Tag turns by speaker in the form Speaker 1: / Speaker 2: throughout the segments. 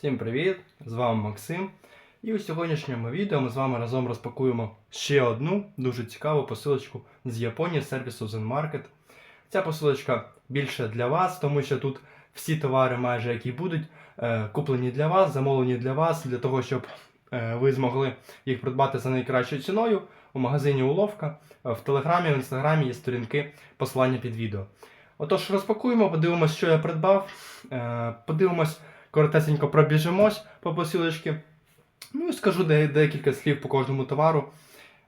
Speaker 1: Всім привіт! З вами Максим. І у сьогоднішньому відео ми з вами разом розпакуємо ще одну дуже цікаву посилочку з Японії з сервісу ZenMarket. Ця посилочка більше для вас, тому що тут всі товари, майже які будуть, е, куплені для вас, замовлені для вас, для того, щоб е, ви змогли їх придбати за найкращою ціною у магазині Уловка. В Телеграмі, в інстаграмі є сторінки посилання під відео. Отож, розпакуємо, подивимось, що я придбав. Е, Подивимось, коротесенько пробіжимось по посилочці. Ну і скажу де- декілька слів по кожному товару.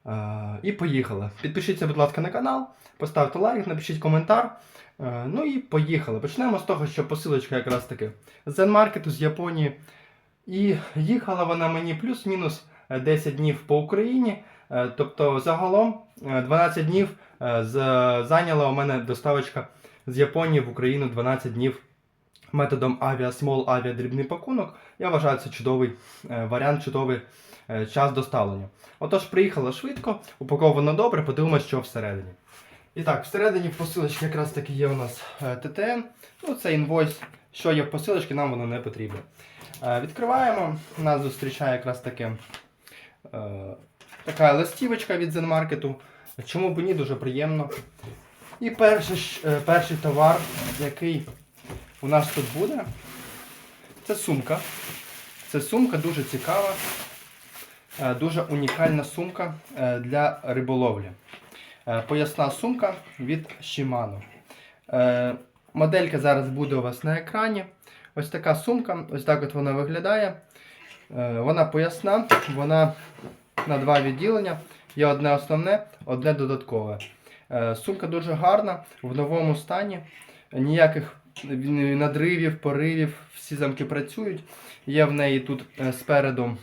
Speaker 1: Е, І поїхали. Підпишіться, будь ласка, на канал, поставте лайк, напишіть коментар. Е, Ну і поїхали. Почнемо з того, що посилочка якраз таки з Zen-маркету з Японії. І їхала вона мені плюс-мінус е, 10 днів по Україні. Е, Тобто загалом е, 12 днів е, зайняла у мене доставочка з Японії в Україну 12 днів методом авіасмол, авіадрібний пакунок. Я вважаю, це чудовий е, варіант, чудовий е, час доставлення. Отож, приїхала швидко, упаковано добре, подивимося, що всередині. І так, всередині в посилочці якраз таки є у нас е, ТТН. Ну, це інвойс. Що є в посилочці, нам воно не потрібно. Відкриваємо. Нас зустрічає якраз таки е, така листівочка від Zenmarket. Чому б ні, дуже приємно. І перший, перший товар, який у нас тут буде, це сумка. Це сумка дуже цікава, е, дуже унікальна сумка е, для риболовлі. Е, Поясна сумка від Shimano. Моделька зараз буде у вас на екрані. Ось така сумка, ось так от вона виглядає. Вона поясна, вона на два відділення. Є одне основне, одне додаткове. Сумка дуже гарна, в новому стані. Ніяких надривів, поривів, всі замки працюють. Є в неї тут е, спереду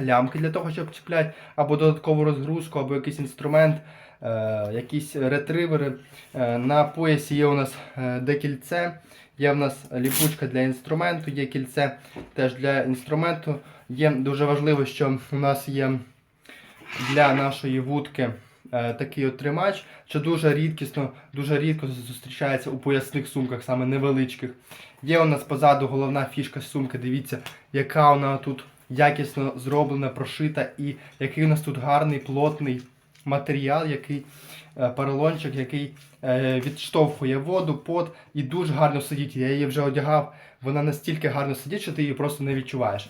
Speaker 1: лямки для того, щоб чіпляти або додаткову розгрузку, або якийсь інструмент, е, якісь ретривери. Е, на поясі є у нас декільце, є в нас ліпучка для інструменту, є кільце теж для інструменту. Є дуже важливо, що у нас є для нашої вудки такий от тримач, що дуже рідкісно, дуже рідко зустрічається у поясних сумках, саме невеличких. Є у нас позаду головна фішка сумки. Дивіться, яка вона тут якісно зроблена, прошита, і який у нас тут гарний плотний матеріал, який е, поролончик, який е, відштовхує воду, пот і дуже гарно сидить. Я її вже одягав. Вона настільки гарно сидить, що ти її просто не відчуваєш.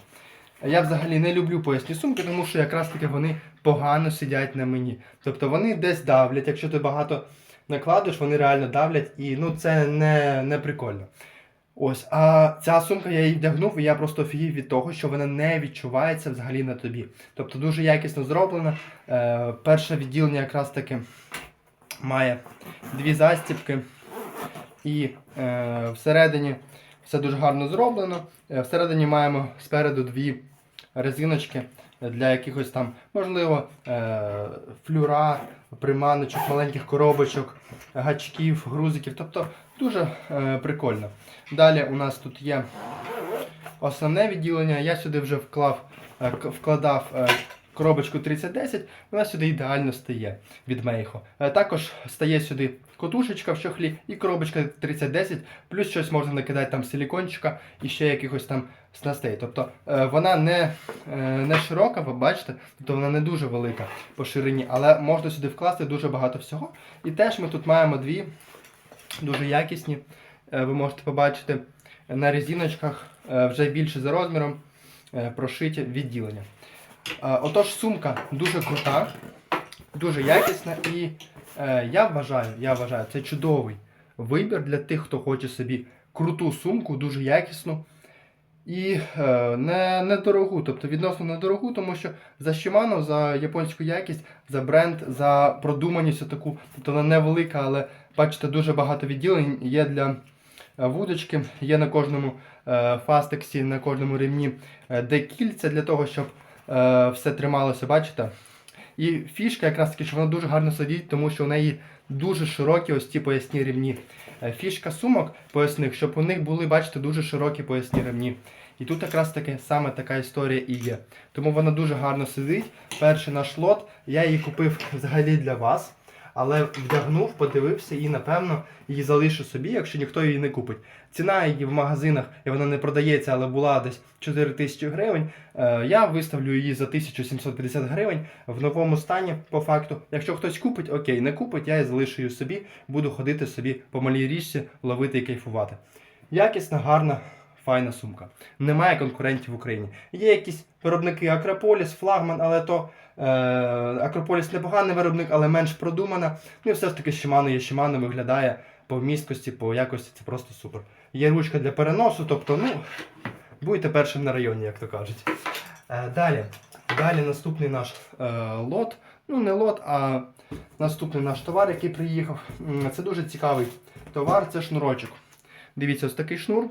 Speaker 1: Я взагалі не люблю поясні сумки, тому що якраз таки вони погано сидять на мені. Тобто вони десь давлять. Якщо ти багато накладеш, вони реально давлять, і ну це не, не прикольно. Ось, а ця сумка я її вдягнув, і я просто офігів від того, що вона не відчувається взагалі на тобі. Тобто дуже якісно зроблена. Е, перше відділення якраз таки має дві застібки. І е, всередині все дуже гарно зроблено. Е, всередині маємо спереду дві резиночки для якихось там, можливо, е, флюра, приманочок, маленьких коробочок, гачків, грузиків. Тобто дуже е, прикольно. Далі у нас тут є основне відділення. Я сюди вже вклав, е, вкладав коробочку 3010, вона сюди ідеально стає від Мейхо. Також стає сюди котушечка в чохлі і коробочка 3010, плюс щось можна накидати там силікончика і ще якихось там снастей. Тобто е, вона не, е, не широка, ви бачите, тобто вона не дуже велика по ширині, але можна сюди вкласти дуже багато всього. І теж ми тут маємо дві дуже якісні, е, ви можете побачити на резиночках вже більше за розміром прошиті відділення. Отож, сумка дуже крута, дуже якісна і я вважаю, я вважаю, це чудовий вибір для тих, хто хоче собі круту сумку, дуже якісну і е, не, недорогу, тобто відносно недорогу, тому що за Shimano, за японську якість, за бренд, за продуманість таку, тобто вона невелика, але бачите, дуже багато відділень є для е, вудочки, є на кожному е, фастексі, на кожному ремні е, декільця для того, щоб все трималося, бачите? І фішка якраз таки, що вона дуже гарно сидить, тому що у неї дуже широкі ось ці поясні ремні. Е, Фішка сумок поясних, щоб у них були, бачите, дуже широкі поясні ремні. І тут якраз таки саме така історія і є. Тому вона дуже гарно сидить. Перший наш лот, я її купив взагалі для вас. але вдягнув, подивився і, напевно, її залишу собі, якщо ніхто її не купить. Ціна її в магазинах, і вона не продається, але була десь 4 тисячі гривень. Е, Я виставлю її за 1750 гривень в новому стані, по факту. Якщо хтось купить, окей, не купить, я її залишу її собі, буду ходити собі по малій річці, ловити і кайфувати. Якісна, гарна, файна сумка. Немає конкурентів в Україні. Є якісь виробники Акрополіс, флагман, але то е, Акрополіс непоганий виробник, але менш продумана. Ну і все ж таки Shimano є Shimano, виглядає по вмісткості, по якості, це просто супер. Є ручка для переносу, тобто, ну, будете першим на районі, як то кажуть. Е, далі. Далі наступний наш е, лот. Ну, не лот, а наступний наш товар, який приїхав. Це дуже цікавий товар, це шнурочок. Дивіться, ось такий шнур.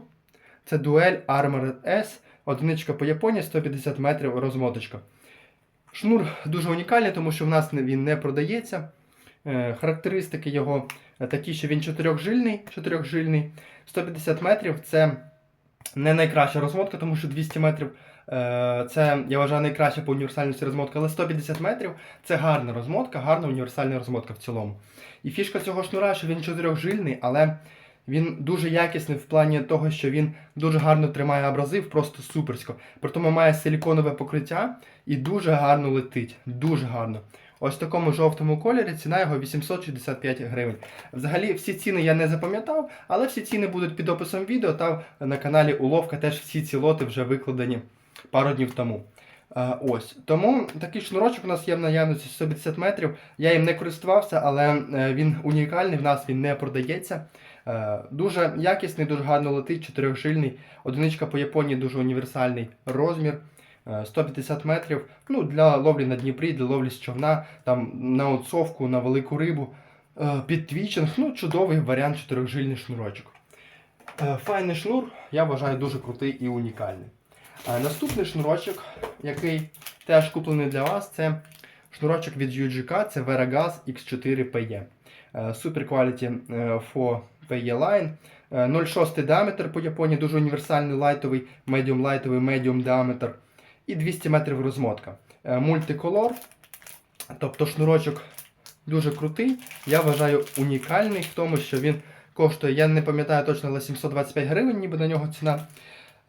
Speaker 1: Це Duel Armored S, одиничка по Японії, 150 метрів розмоточка. Шнур дуже унікальний, тому що в нас він не продається. Е, Характеристики його е, такі, що він чотирьохжильний, чотирьохжильний. 150 метрів це не найкраща розмотка, тому що 200 метрів е, це, я вважаю, найкраща по універсальності розмотка, але 150 метрів це гарна розмотка, гарна універсальна розмотка в цілому. І фішка цього шнура, що він чотирьохжильний, але він дуже якісний в плані того, що він дуже гарно тримає абразив, просто суперсько. При тому має силіконове покриття і дуже гарно летить. Дуже гарно. Ось в такому жовтому кольорі ціна його 865 гривень. Взагалі всі ціни я не запам'ятав, але всі ціни будуть під описом відео та на каналі Уловка теж всі ці лоти вже викладені пару днів тому. Ось. Тому такий шнурочок у нас є в наявності 150 метрів. Я їм не користувався, але е, він унікальний, в нас він не продається. Е, Дуже якісний, дуже гарно летить, чотирьохжильний. Одиничка по Японії дуже універсальний розмір. Е, 150 метрів. Ну, для ловлі на Дніпрі, для ловлі з човна, там на отцовку, на велику рибу. Е, Під твічинг. Ну, чудовий варіант чотирьохжильний шнурочок. Е, Файний шнур, я вважаю, дуже крутий і унікальний. Е, Наступний шнурочок, який теж куплений для вас, це шнурочок від UGK, це Veragaz X4 PE. Е, Super Quality е, for PE Line. Е, 0,6 діаметр по Японії, дуже універсальний лайтовий, медіум лайтовий, медіум діаметр. І 200 метрів розмотка. Е, Мультиколор, тобто шнурочок дуже крутий. Я вважаю унікальний в тому, що він коштує, я не пам'ятаю точно, але 725 гривень, ніби на нього ціна.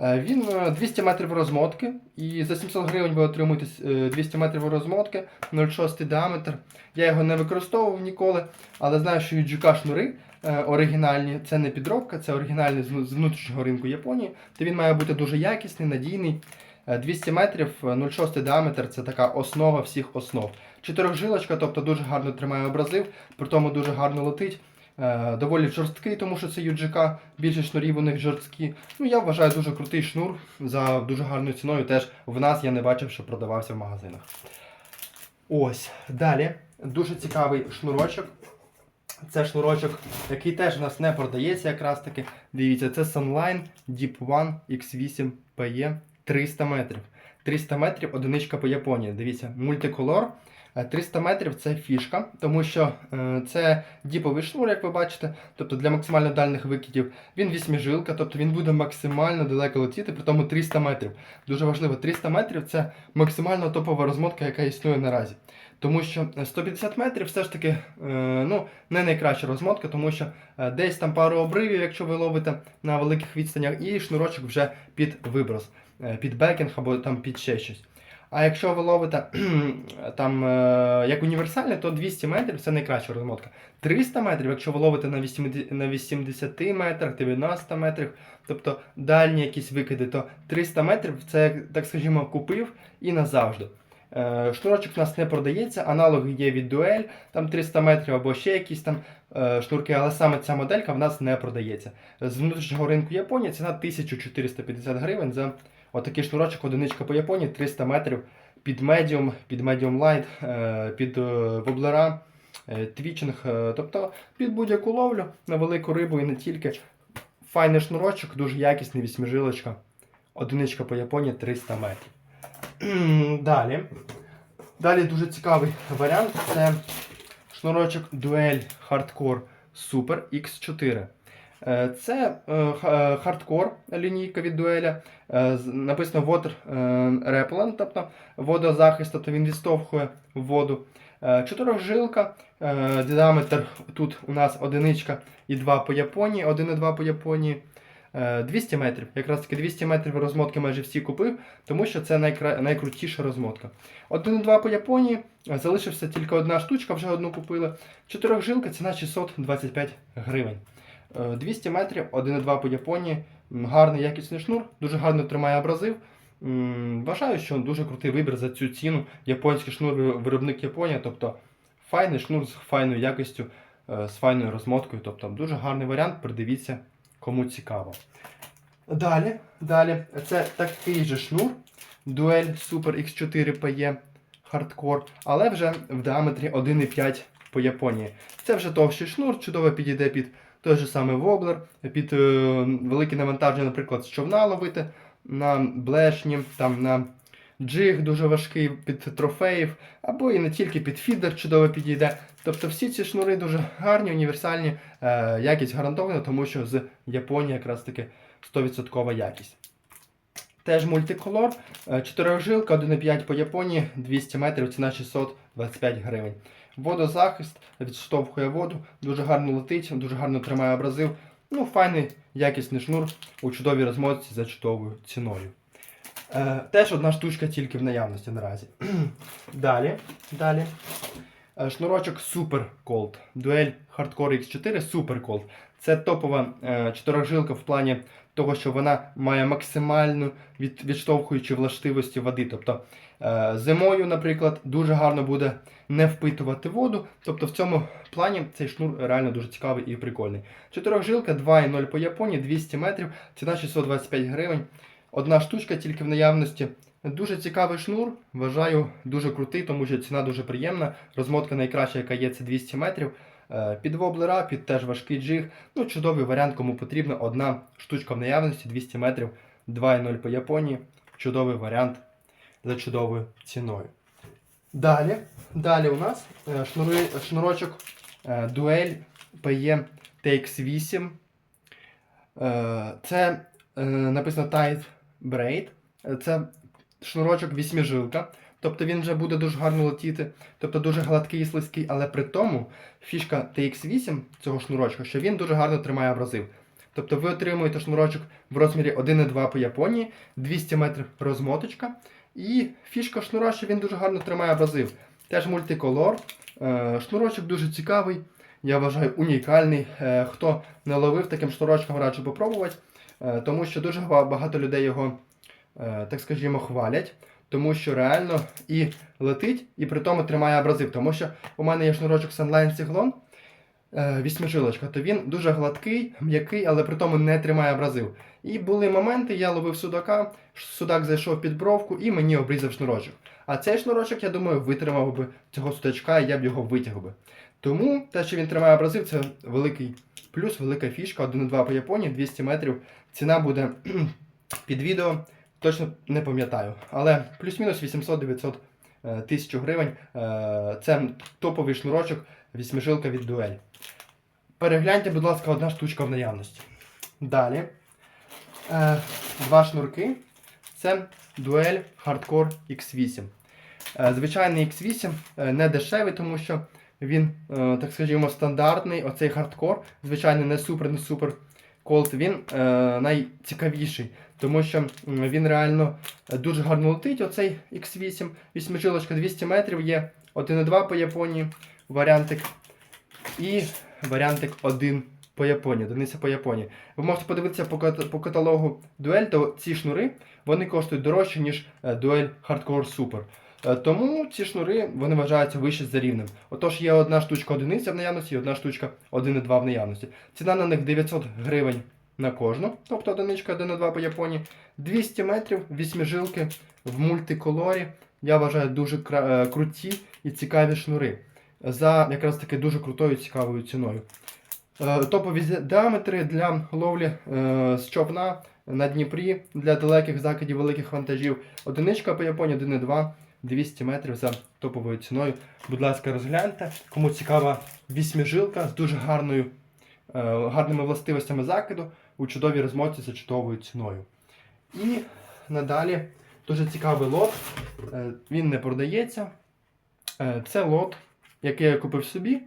Speaker 1: Е, Він е, 200 метрів розмотки, і за 700 гривень ви отримуєте е, 200 метрів розмотки, 0,6 діаметр. Я його не використовував ніколи, але знаю, що UGK шнури оригінальні, це не підробка, це оригінальний з внутрішнього ринку Японії, то він має бути дуже якісний, надійний. Е, 200 метрів, е, 0,6 діаметр це така основа всіх основ. Чотирьохжилочка, тобто дуже гарно тримає образив, при тому дуже гарно летить. Е, Доволі жорсткий, тому що це UGK, більше шнурів у них жорсткі. Ну, я вважаю дуже крутий шнур за дуже гарною ціною. Теж в нас я не бачив, що продавався в магазинах. Ось, далі. Дуже цікавий шнурочок. Це шнурочок, який теж у нас не продається якраз таки. Дивіться, це Sunline Deep One X8 PE 300 метрів. 300 метрів одиничка по Японії. Дивіться, мультиколор. Е, 300 метрів це фішка, тому що е, це діповий шнур, як ви бачите, тобто для максимально дальних викидів. Він вісьмижилка, тобто він буде максимально далеко летіти, при тому 300 метрів. Дуже важливо, 300 метрів це максимально топова розмотка, яка існує наразі. Тому що 150 метрів все ж таки е, ну, не найкраща розмотка, тому що е, десь там пару обривів, якщо ви ловите на великих відстанях, і шнурочок вже під виброс, е, під бекінг або там під ще щось. А якщо ви ловите там е, як універсальне, то 200 метрів це найкраща розмотка. 300 метрів, якщо ви ловите на 80, на 80 метрах, 90 метрах, тобто дальні якісь викиди, то 300 метрів це, так скажімо, купив і назавжди. Е, Шнурочок у нас не продається, аналоги є від дуель, там 300 метрів або ще якісь там е, шнурки, але саме ця моделька в нас не продається. З внутрішнього ринку Японії ціна 1450 гривень за отакий шнурочок, одиничка по Японії, 300 метрів під медіум, під медіум лайт, е, під воблера, твічинг, тобто під будь-яку ловлю на велику рибу і не тільки. Файний шнурочок, дуже якісний, вісьмижилочка. Одиничка по Японії 300 метрів. Далі. Далі дуже цікавий варіант це шнурочок Duel Hardcore Super X4. Е, Це е, е, хардкор лінійка від дуеля. Написано Water Repellent, тобто водозахист, тобто він відштовхує воду. Чотирьохжилка, діаметр тут у нас одиничка і два по Японії, один і два по Японії. Е, 200 метрів. Якраз таки 200 метрів розмотки майже всі купив, тому що це найкра... найкрутіша розмотка. 1,2 по Японії, е, залишився тільки одна штучка, вже одну купили. Чотирьохжилка, ціна 625 гривень. Е, 200 метрів, 1,2 по Японії. Гарний якісний шнур, дуже гарно тримає абразив. Вважаю, що дуже крутий вибір за цю ціну. Японський шнур виробник Японія, тобто файний шнур з файною якістю, е, з файною розмоткою. Тобто дуже гарний варіант, придивіться, кому цікаво. Далі, далі, це такий же шнур Duel Super X4 PE Hardcore, але вже в діаметрі 1,5 по Японії. Це вже товщий шнур, чудово підійде під той же самий воблер, під е, велике навантаження, наприклад, з човна ловити на блешні, там на джиг дуже важкий під трофеїв, або і не тільки під фідер чудово підійде. Тобто всі ці шнури дуже гарні, універсальні, е, якість гарантована, тому що з Японії якраз таки 100% якість. Теж мультиколор, е, чотирьохжилка, 1,5 по Японії, 200 метрів, ціна 625 гривень. Водозахист відштовхує воду, дуже гарно летить, дуже гарно тримає абразив. Ну, файний якісний шнур у чудовій розмотці за чудовою ціною. Е, теж одна штучка тільки в наявності наразі. далі, далі. Е, Шнурочок Super Cold. Дуель Hardcore X4 Super Cold. Це топова е, чотирьохжилка в плані того, що вона має максимальну від, відштовхуючі властивості води. Тобто е, зимою, наприклад, дуже гарно буде не впитувати воду. Тобто в цьому плані цей шнур реально дуже цікавий і прикольний. Чотирьохжилка 2,0 по Японії, 200 метрів, ціна 625 гривень. Одна штучка тільки в наявності. Дуже цікавий шнур, вважаю дуже крутий, тому що ціна дуже приємна. Розмотка найкраща, яка є, це 200 метрів. Е, Під воблера, під теж важкий джиг. Ну, чудовий варіант, кому потрібна одна штучка в наявності, 200 метрів, 2,0 по Японії. Чудовий варіант за чудовою ціною. Далі, далі у нас е, шнури, шнурочок Duel PE TX8. Е, Це е, написано Tight Braid. Це шнурочок вісьмижилка. Тобто він вже буде дуже гарно летіти, тобто дуже гладкий і слизький, але при тому фішка TX8 цього шнурочка, що він дуже гарно тримає абразив. Тобто ви отримуєте шнурочок в розмірі 1,2 по Японії, 200 метрів розмоточка. І фішка шнура, що він дуже гарно тримає абразив. Теж мультиколор. Е, Шнурочок дуже цікавий, я вважаю, унікальний. Е, Хто не ловив таким шнурочком, раджу попробувати, Е, тому що дуже багато людей його, так скажімо, хвалять. Тому що реально і летить, і при тому тримає абразив. Тому що у мене є шнурочок Sunline Cyclone, е, вісьмижилочка, то він дуже гладкий, м'який, але при тому не тримає абразив. І були моменти, я ловив судака, судак зайшов під бровку і мені обрізав шнурочок. А цей шнурочок, я думаю, витримав би цього судачка, і я б його витяг би. Тому те, що він тримає абразив, це великий плюс, велика фішка, 1,2 по Японії, 200 метрів. Ціна буде під відео, точно не пам'ятаю. Але плюс-мінус 800-900 е, тисяч гривень. Е, Це топовий шнурочок, вісьмижилка від дуель. Перегляньте, будь ласка, одна штучка в наявності. Далі. Е, Два шнурки. Це дуель Hardcore X8. Е, Звичайний X8 е, не дешевий, тому що він, так скажімо, стандартний. Оцей хардкор, звичайно, не супер, не супер колд, він е, найцікавіший, тому що він реально е, дуже гарно летить. Оцей X8, вісьмижилочка 200 метрів є 1,2 по Японії, варіантик. І варіантик 1 по Японії, одиниця по Японії. Ви можете подивитися по каталогу дуель, то ці шнури вони коштують дорожче, ніж е, дуель Hardcore Super. Е, Тому ці шнури вони вважаються вище за рівнем. Отож, є одна штучка одиниця в наявності і одна штучка 1,2 в наявності. Ціна на них 900 гривень на кожну, тобто одиничка 1,2 по Японії. 200 метрів, вісьмижилки в мультиколорі. Я вважаю дуже е, круті і цікаві шнури. За якраз таки дуже крутою і цікавою ціною. Е, Топові діаметри для ловлі з човна на Дніпрі для далеких закидів великих вантажів. Одиничка по Японії 1,2 200 метрів за топовою ціною. Будь ласка, розгляньте. Кому цікава вісьмижилка з дуже гарною, е, гарними властивостями закиду у чудовій розмотці за чудовою ціною. І надалі дуже цікавий лот. Е, Він не продається. Е, Це лот який я купив собі.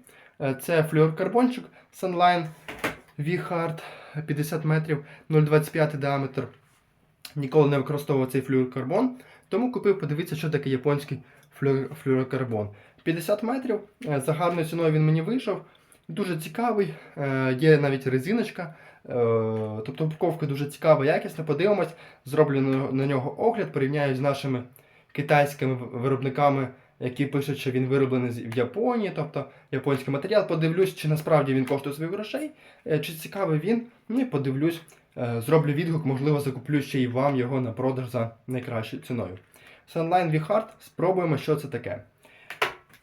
Speaker 1: Це флюорокарбончик Sunline V-Hard 50 метрів 0,25 діаметр. Ніколи не використовував цей флюорокарбон, тому купив, подивитися, що таке японський флю- флюорокарбон. 50 метрів, е, за гарною ціною він мені вийшов. Дуже цікавий, е, є навіть резиночка. е, Тобто упаковка дуже цікава, якісна. Подивимось, зроблю на- нього огляд, порівняю з нашими китайськими виробниками, які пишуть, що він вироблений в Японії, тобто японський матеріал. Подивлюсь, чи насправді він коштує своїх грошей, чи цікавий він. Ну і подивлюсь, зроблю відгук, можливо, закуплю ще й вам його на продаж за найкращою ціною. Sunline V-Hard, спробуємо, що це таке.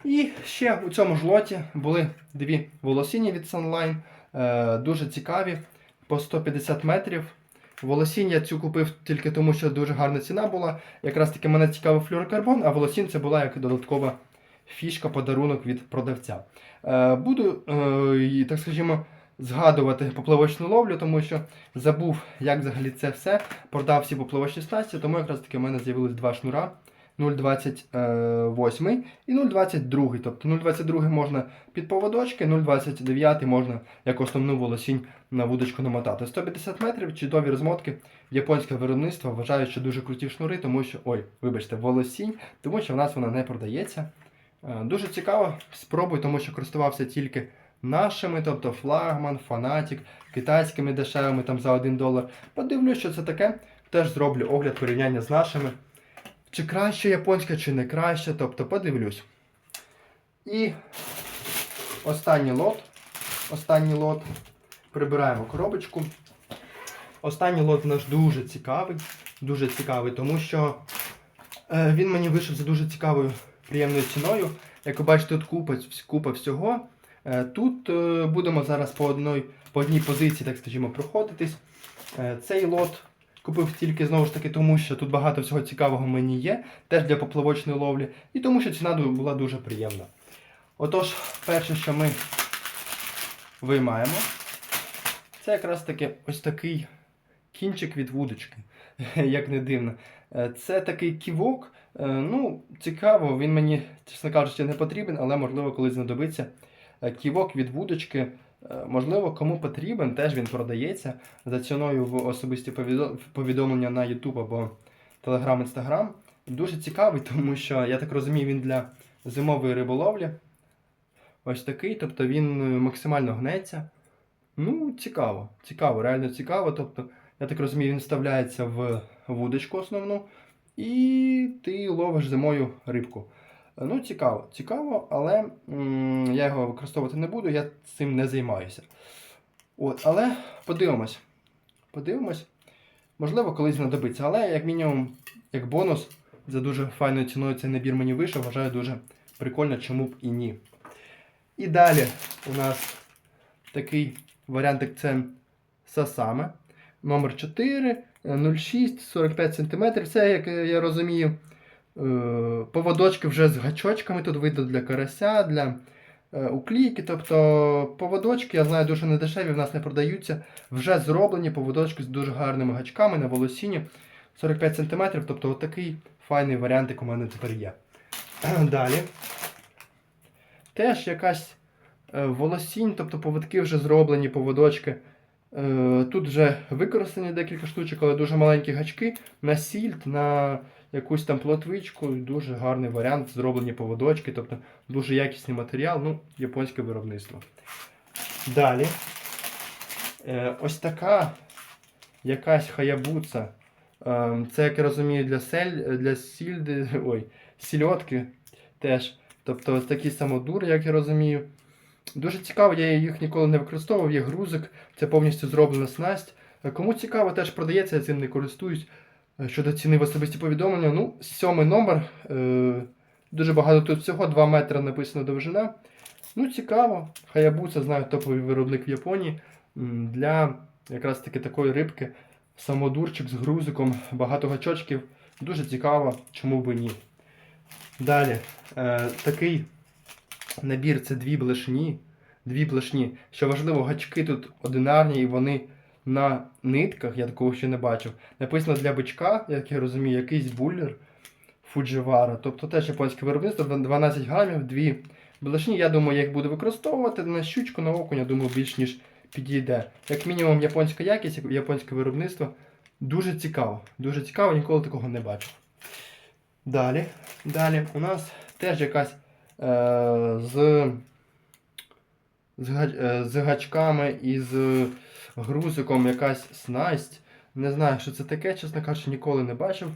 Speaker 1: І ще у цьому ж лоті були дві волосіння від Sunline, е, дуже цікаві, по 150 метрів. Волосінь я цю купив тільки тому, що дуже гарна ціна була. Якраз таки мене цікавив флюорокарбон, а волосінь це була як додаткова фішка, подарунок від продавця. Е, буду, е, так скажімо, згадувати поплавочну ловлю, тому що забув, як взагалі це все. Продав всі поплавочні снасті, тому якраз таки в мене з'явились два шнура. 0,28 і 0,22. Тобто 0,22 можна під поводочки, 0,29 можна як основну волосінь на вудочку намотати. 150 метрів чудові розмотки. Японське виробництво вважає, що дуже круті шнури, тому що. Ой, вибачте, волосінь, тому що в нас вона не продається. Е, Дуже цікаво, спробуй, тому що користувався тільки нашими, тобто флагман, фанатік, китайськими дешевими там за 1 долар. Подивлюсь, що це таке. Теж зроблю огляд порівняння з нашими. Чи краще японська, чи не краще, тобто подивлюсь. І останній лот. Останній лот. Прибираємо коробочку. Останній лот наш дуже цікавий. Дуже цікавий, тому що е, він мені вийшов за дуже цікавою приємною ціною. Як ви бачите, тут купа, купа всього. Е, Тут е, будемо зараз по одній, по одній позиції, так скажімо, проходитись. Е, Цей лот купив тільки знову ж таки, тому що тут багато всього цікавого мені є, теж для поплавочної ловлі, і тому що ціна була дуже приємна. Отож, перше, що ми виймаємо, це якраз таки ось такий кінчик від вудочки, як не дивно. Це такий ківок. Ну, цікаво, він мені, чесно кажучи, не потрібен, але можливо колись знадобиться. Е, Ківок від вудочки. Е, Можливо, кому потрібен, теж він продається за ціною в особисті повідомлення на YouTube або Telegram, Instagram. Дуже цікавий, тому що, я так розумію, він для зимової риболовлі. Ось такий, тобто він е, максимально гнеться. Ну, цікаво, цікаво, реально цікаво. Тобто, я так розумію, він вставляється в вудочку основну, і ти ловиш зимою рибку. Е, Ну, цікаво, цікаво, але м, я його використовувати не буду, я цим не займаюся. От, але подивимось. Подивимось. Можливо, колись знадобиться. Але, як мінімум, як бонус, за дуже файною ціною цей набір мені вийшов, вважаю дуже прикольно, чому б і ні. І далі у нас такий варіантик це Сасаме. Номер 4, е, 0,6, 45 см. Це, як я розумію, поводочки вже з гачочками. Тут видно для карася, для е, уклійки. Тобто поводочки, я знаю, дуже недешеві, в нас не продаються. Вже зроблені поводочки з дуже гарними гачками на волосіні. 45 см. Тобто отакий файний варіантик у мене тепер є. Далі. Теж якась е, волосінь, тобто поводки вже зроблені, поводочки. Е, Тут вже використані декілька штучок, але дуже маленькі гачки на сільд, на якусь там плотвичку. Дуже гарний варіант, зроблені поводочки, тобто дуже якісний матеріал, ну, японське виробництво. Далі. Е, Ось така якась хаябуца. Е, Це, як я розумію, для сель, для сільди, ой, сільотки теж. Тобто ось такі самодури, як я розумію. Дуже цікаво, я їх ніколи не використовував, є грузик, це повністю зроблена снасть. Е, Кому цікаво, теж продається, я цим не користуюсь. Е, Щодо ціни в особисті повідомлення, ну, сьомий номер. Е, дуже багато тут всього, 2 метри написано довжина. Ну, цікаво. Хаябуса, знаю, топовий виробник в Японії. Для якраз таки такої рибки. Самодурчик з грузиком, багато гачочків. Дуже цікаво, чому б і ні. Далі, е, такий набір це дві блешні. Дві блешні. Що важливо, гачки тут одинарні і вони на нитках, я такого ще не бачив. Написано для бичка, як я розумію, якийсь буллер Фудживара. Тобто теж японське виробництво, 12 грамів, дві Блешні, я думаю, я їх буду використовувати на щучку, на окуня, думаю, більш ніж підійде. Як мінімум, японська якість, японське виробництво. Дуже цікаво. Дуже цікаво, ніколи такого не бачив. Далі, далі у нас теж якась е, з, з, е, гачками і з грузиком якась снасть. Не знаю, що це таке, чесно кажучи, ніколи не бачив.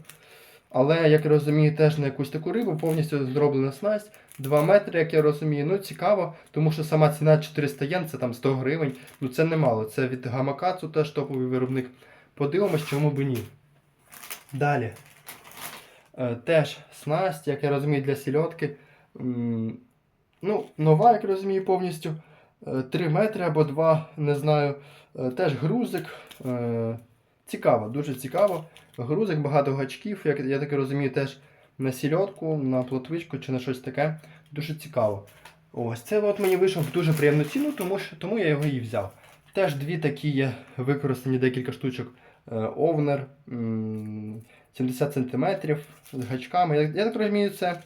Speaker 1: Але, як я розумію, теж на якусь таку рибу повністю зроблена снасть. 2 метри, як я розумію. Ну, цікаво, тому що сама ціна 400 єн, це там 100 гривень. Ну це немало. Це від Гамакацу, теж топовий виробник. Подивимось, чому б ні. Далі. Е, теж снасть, як я розумію, для сільотки. Ну, нова, як я розумію, повністю. 3 метри або 2, не знаю. Е, Теж грузик. Е, Цікаво, дуже цікаво. Грузик, багато гачків, як я так розумію, теж на сільотку, на плотвичку чи на щось таке. Дуже цікаво. Ось цей лот мені вийшов в дуже приємну ціну, тому, що, тому я його і взяв. Теж дві такі є використані декілька штучок. Е, Овнер 70 см з гачками. Я, я так розумію, це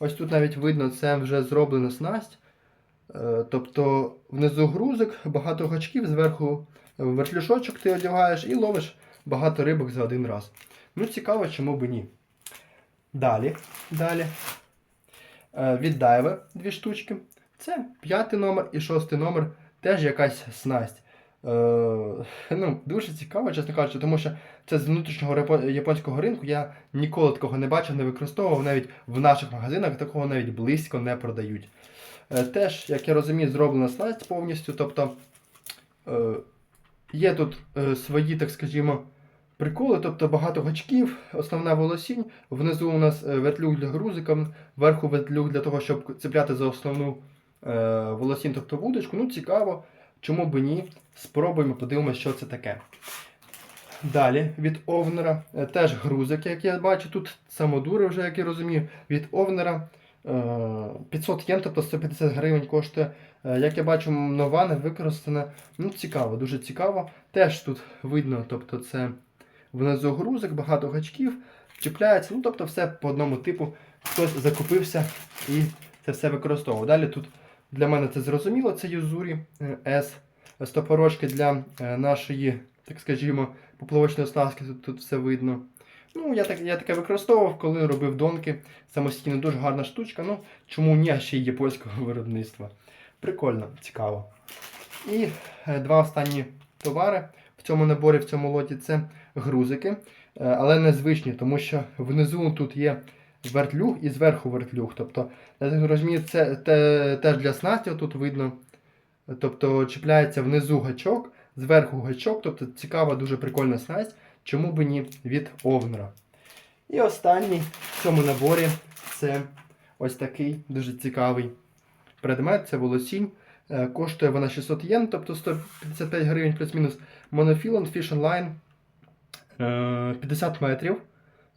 Speaker 1: ось тут навіть видно, це вже зроблена снасть. Е, Тобто внизу грузик, багато гачків, зверху вертлюшочок ти одягаєш і ловиш багато рибок за один раз. Ну, цікаво, чому б ні. Далі, далі. Е, Від Дайве дві штучки. Це п'ятий номер і шостий номер. Теж якась снасть. Е, ну, дуже цікаво, чесно кажучи, тому що це з внутрішнього японського ринку. Я ніколи такого не бачив, не використовував. Навіть в наших магазинах такого навіть близько не продають. Е, теж, як я розумію, зроблена снасть повністю. Тобто е, є тут е, свої, так скажімо, приколи, тобто багато гачків, основна волосінь. Внизу у нас вертлюг для грузика, вверху вертлюг для того, щоб цепляти за основну волосінь, тобто вудочку. Ну, цікаво, чому б ні. Спробуємо, подивимося, що це таке. Далі від Овнера теж грузик, як я бачу, тут самодури вже, як я розумію, від Овнера. Е, 500 єн, тобто 150 гривень коштує. Е, Як я бачу, нова, не використана. Ну, цікаво, дуже цікаво. Теж тут видно, тобто це внизу грузик, багато гачків, чіпляється. Ну, тобто все по одному типу. Хтось закупився і це все використовував. Далі тут для мене це зрозуміло, це Юзурі е, S. Стопорочки для е, нашої, так скажімо, поплавочної оснастки, тут, тут все видно. Ну, я, так, я таке використовував, коли робив донки самостійно, дуже гарна штучка. Ну, чому ні, ще й японського виробництва. Прикольно, цікаво. І е, два останні товари в цьому наборі, в цьому лоті це грузики, е, але незвичні, тому що внизу тут є вертлюг і зверху вертлюг. Тобто, я так розумію, це те, теж для снасті тут видно. Тобто чіпляється внизу гачок, зверху гачок, тобто цікава, дуже прикольна снасть, чому б ні від овнера. І останній в цьому наборі це ось такий дуже цікавий предмет, це волосінь. Е, Коштує вона 600 єн, тобто 155 гривень плюс-мінус. Монофілон Fish and Line е, 50 метрів,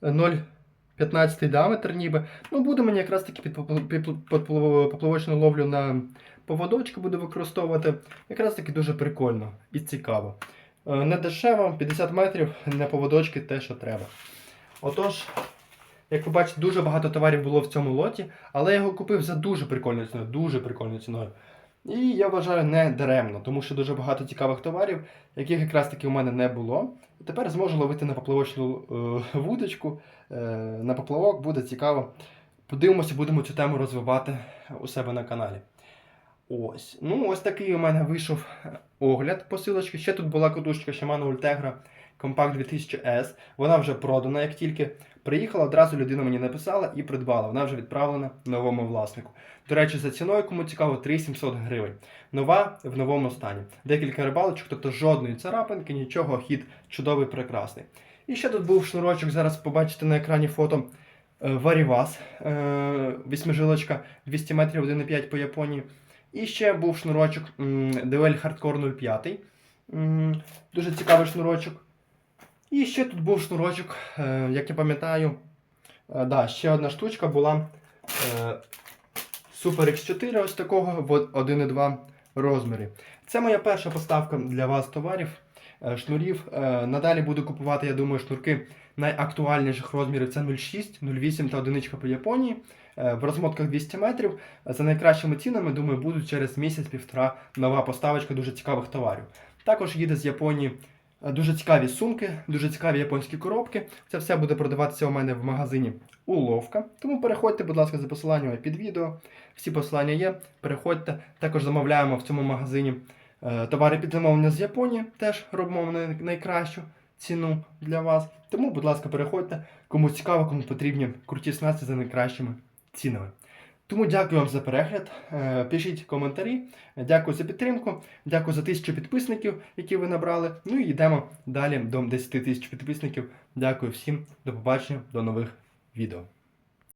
Speaker 1: е, 0,15 діаметр ніби. Ну, буде мені якраз таки під попл- поплавочну ловлю на поводочки буду використовувати. Якраз таки дуже прикольно і цікаво. Е, Не дешево, 50 метрів на поводочки те, що треба. Отож, як ви бачите, дуже багато товарів було в цьому лоті, але я його купив за дуже прикольною ціною, дуже прикольною ціною. І я вважаю не даремно, тому що дуже багато цікавих товарів, яких якраз таки у мене не було. І тепер зможу ловити на поплавочну е, вудочку. Е, на поплавок буде цікаво. Подивимося, будемо цю тему розвивати у себе на каналі. Ось. Ну, ось такий у мене вийшов огляд посилочки. Ще тут була катушечка Shimano Ultegra Compact 2000S. Вона вже продана, як тільки приїхала, одразу людина мені написала і придбала. Вона вже відправлена новому власнику. До речі, за ціною, кому цікаво, 3700 гривень. Нова в новому стані. Декілька рибалочок, тобто жодної царапинки, нічого, хід чудовий, прекрасний. І ще тут був шнурочок, зараз побачите на екрані фото. е, Варівас, е, вісьмижилочка 200 метрів 1,5 по Японії. І ще був шнурочок Duel Hardcore 05. Дуже цікавий шнурочок. І ще тут був шнурочок, е, як я пам'ятаю. е, Да, ще одна штучка була е, Super X4 ось такого в 1,2 розмірі. Це моя перша поставка для вас товарів, шнурів. Надалі буду купувати, я думаю, шнурки найактуальніших розмірів це 0,6, 0,8 та одиничка по Японії. Е, в розмотках 200 метрів. За найкращими цінами, думаю, будуть через місяць-півтора нова поставочка дуже цікавих товарів. Також їде з Японії е, дуже цікаві сумки, дуже цікаві японські коробки. Це все буде продаватися у мене в магазині Уловка. Тому переходьте, будь ласка, за посиланнями під відео. Всі посилання є. Переходьте. Також замовляємо в цьому магазині е, товари під замовлення з Японії. Теж робимо най- найкращу ціну для вас. Тому, будь ласка, переходьте. Кому цікаво, кому потрібні круті снасті за найкращими цінами. Тому дякую вам за перегляд. Е, Пишіть коментарі. Дякую за підтримку. Дякую за тисячу підписників, які ви набрали. Ну і йдемо далі до 10 тисяч підписників. Дякую всім. До побачення, до нових відео.